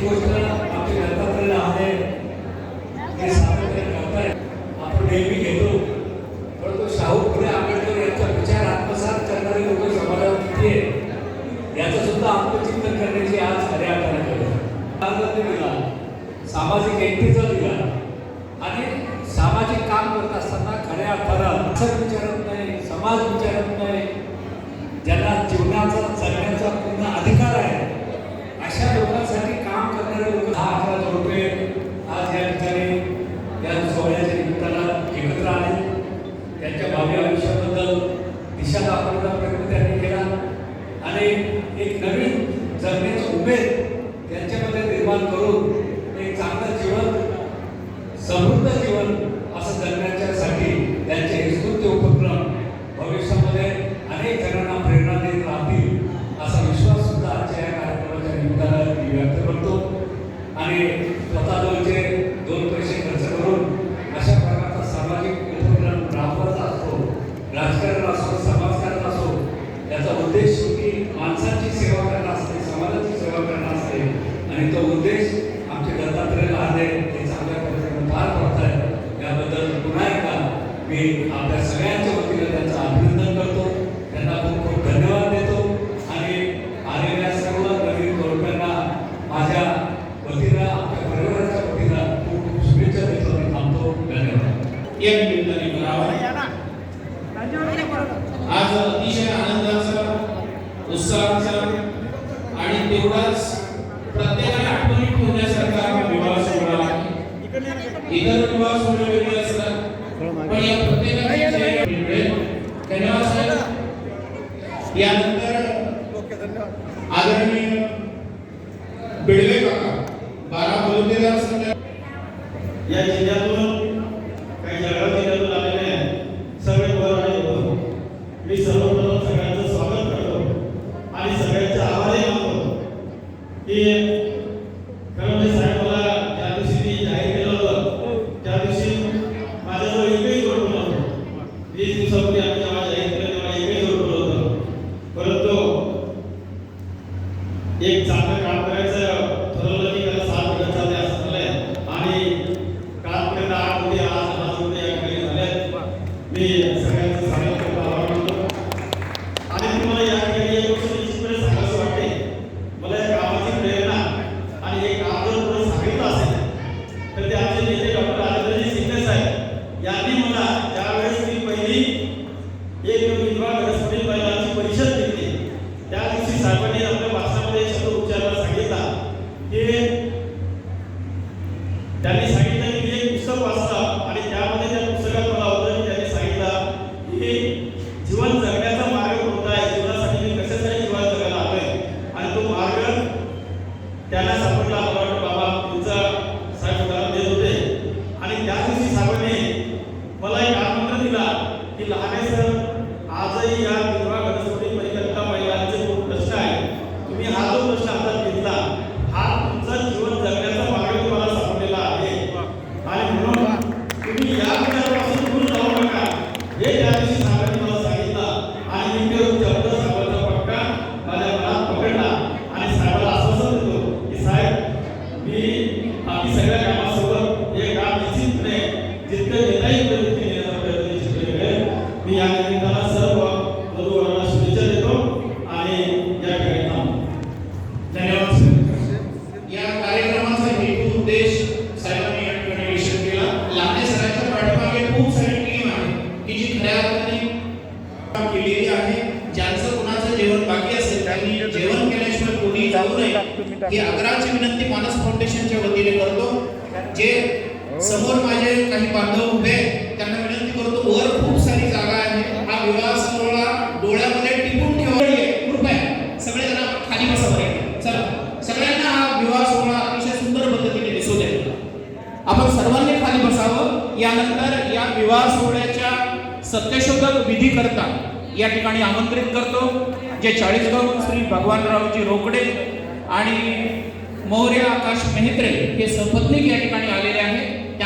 ঘোষণা अतिशय आनंदाचा उत्साहाचा आणि तेवढाच प्रत्येकाला आठवणी ठेवण्यासारखा विवाह सोहळा आहे. इतर विवाह सोहळे वेगळे असतात पण या यानंतर आदरणीय बिडवे काका बारा बोललेला असतात 一。ಇಲ್ಲ ಆನೆ ಸರ್ नागरिक बांधव उभे त्यांना विनंती करतो वर खूप सारी जागा आहे. हा विवाह सोहळा डोळ्यामध्ये टिपून ठेवली कृपया. सगळेजण खाली बसा बरे चला. सगळ्यांना हा विवाह सोहळा अतिशय सुंदर पद्धतीने दिसू दे. आपण सर्वांनी खाली बसावं. यानंतर या विवाह सोहळ्याच्या सत्यशोधक विधी करता या ठिकाणी आमंत्रित करतो जे चाळीसगाव श्री भगवानरावजी रोकडे आणि मौर्य आकाश मेहत्रे हे सपत्नीक या ठिकाणी आलेले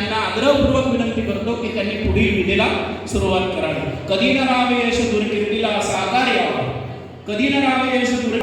त्यांना आग्रहपूर्वक विनंती करतो की त्यांनी पुढील विधीला सुरुवात करावी. कधी न रावे यश दुर्किर्दीला साकार यावा. कधी न रावे यश दुर्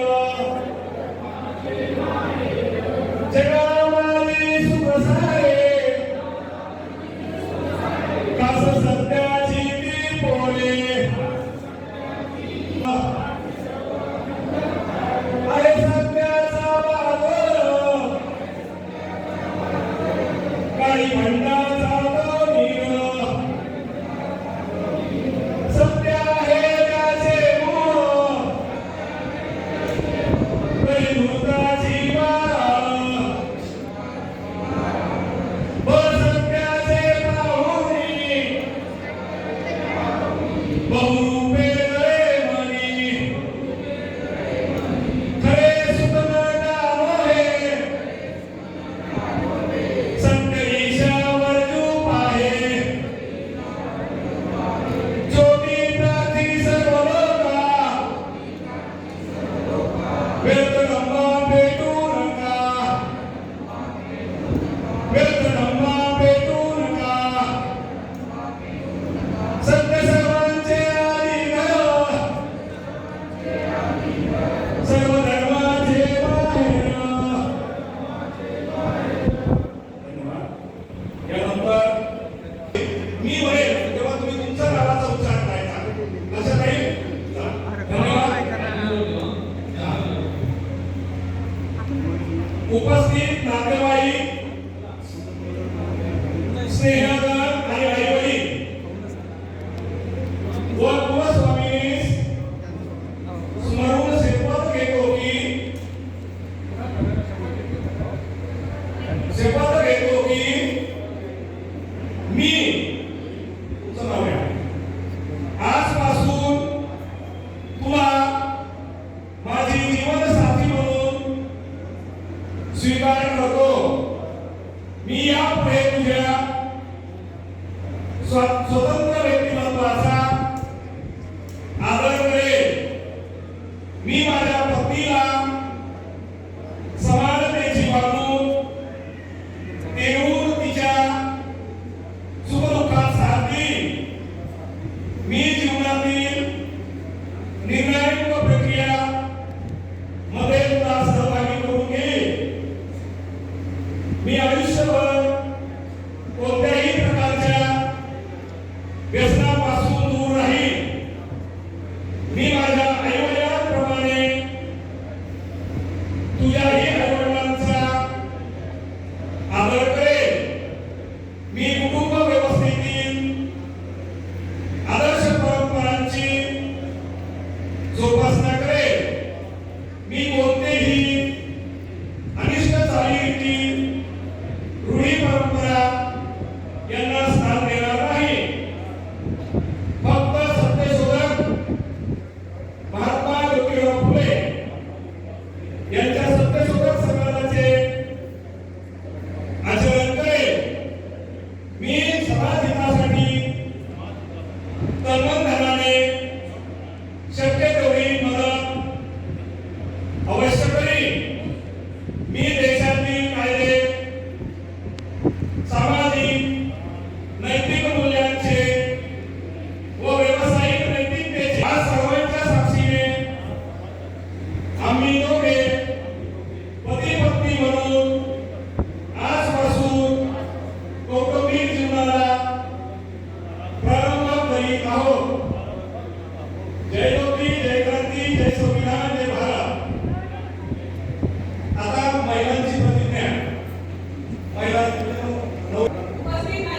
Vamos romper. Sepa 遅いな。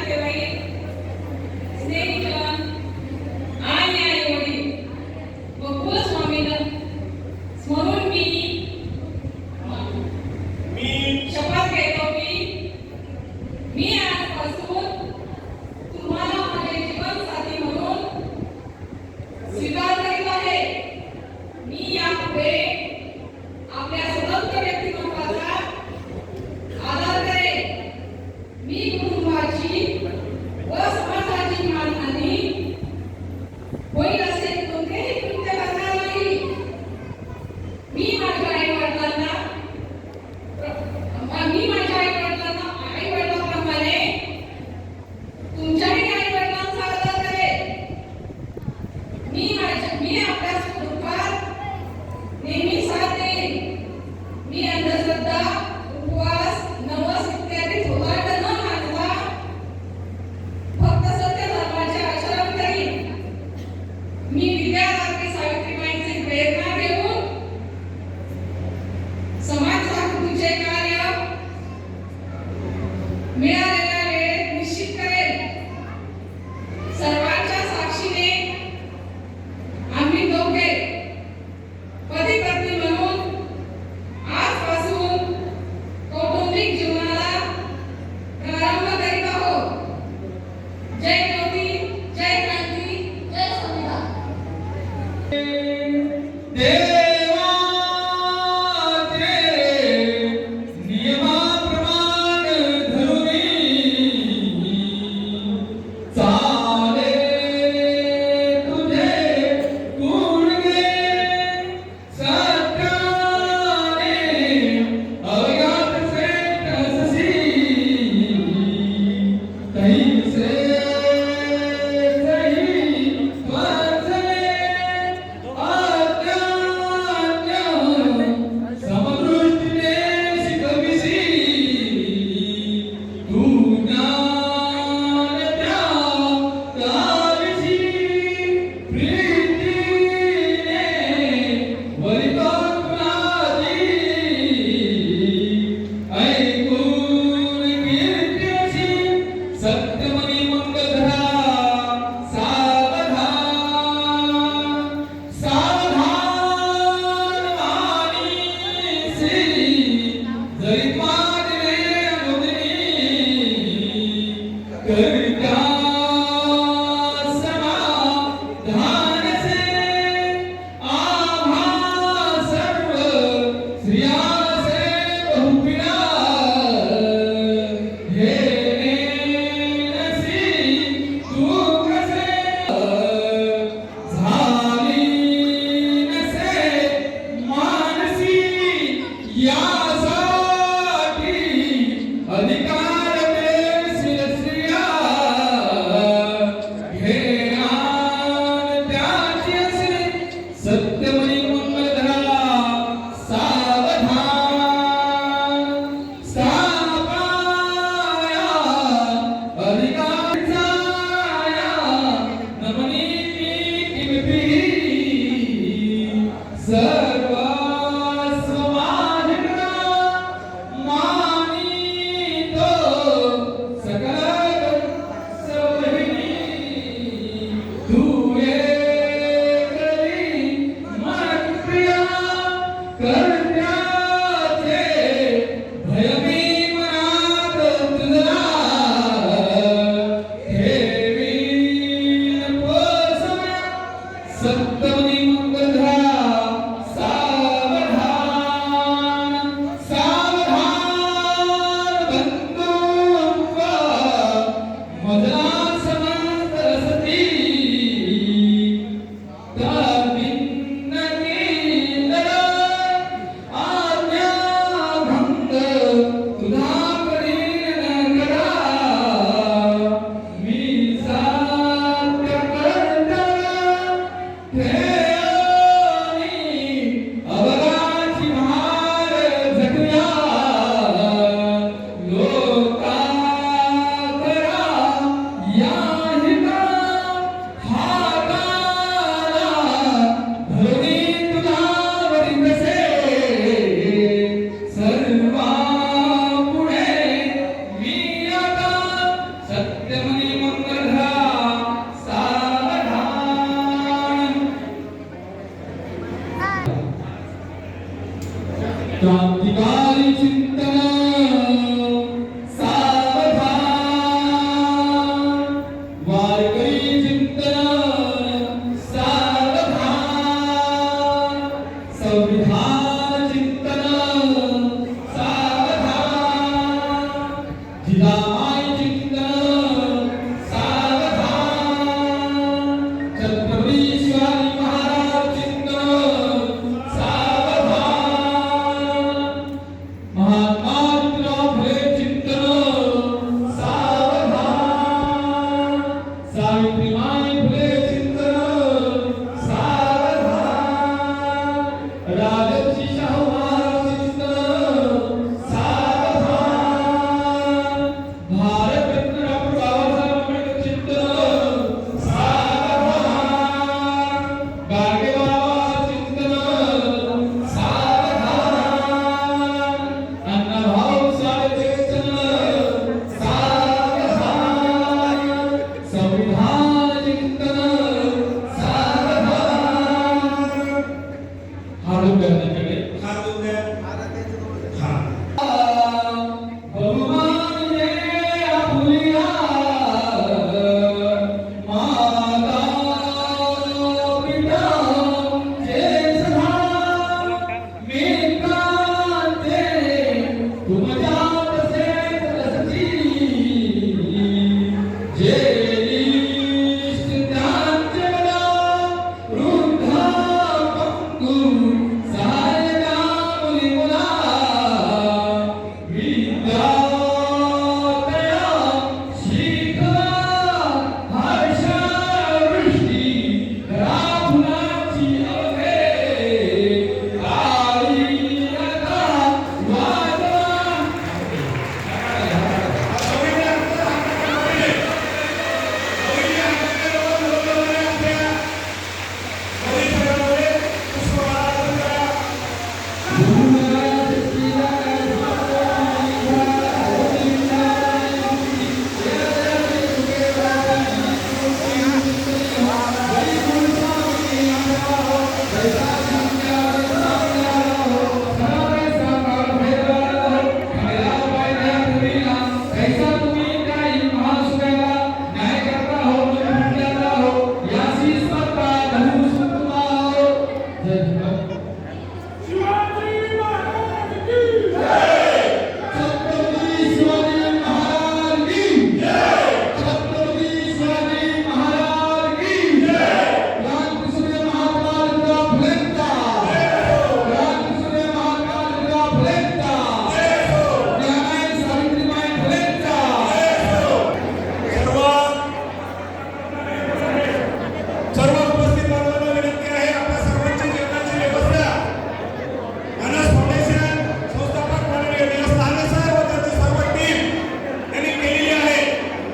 क्रांतिकारी चिंतन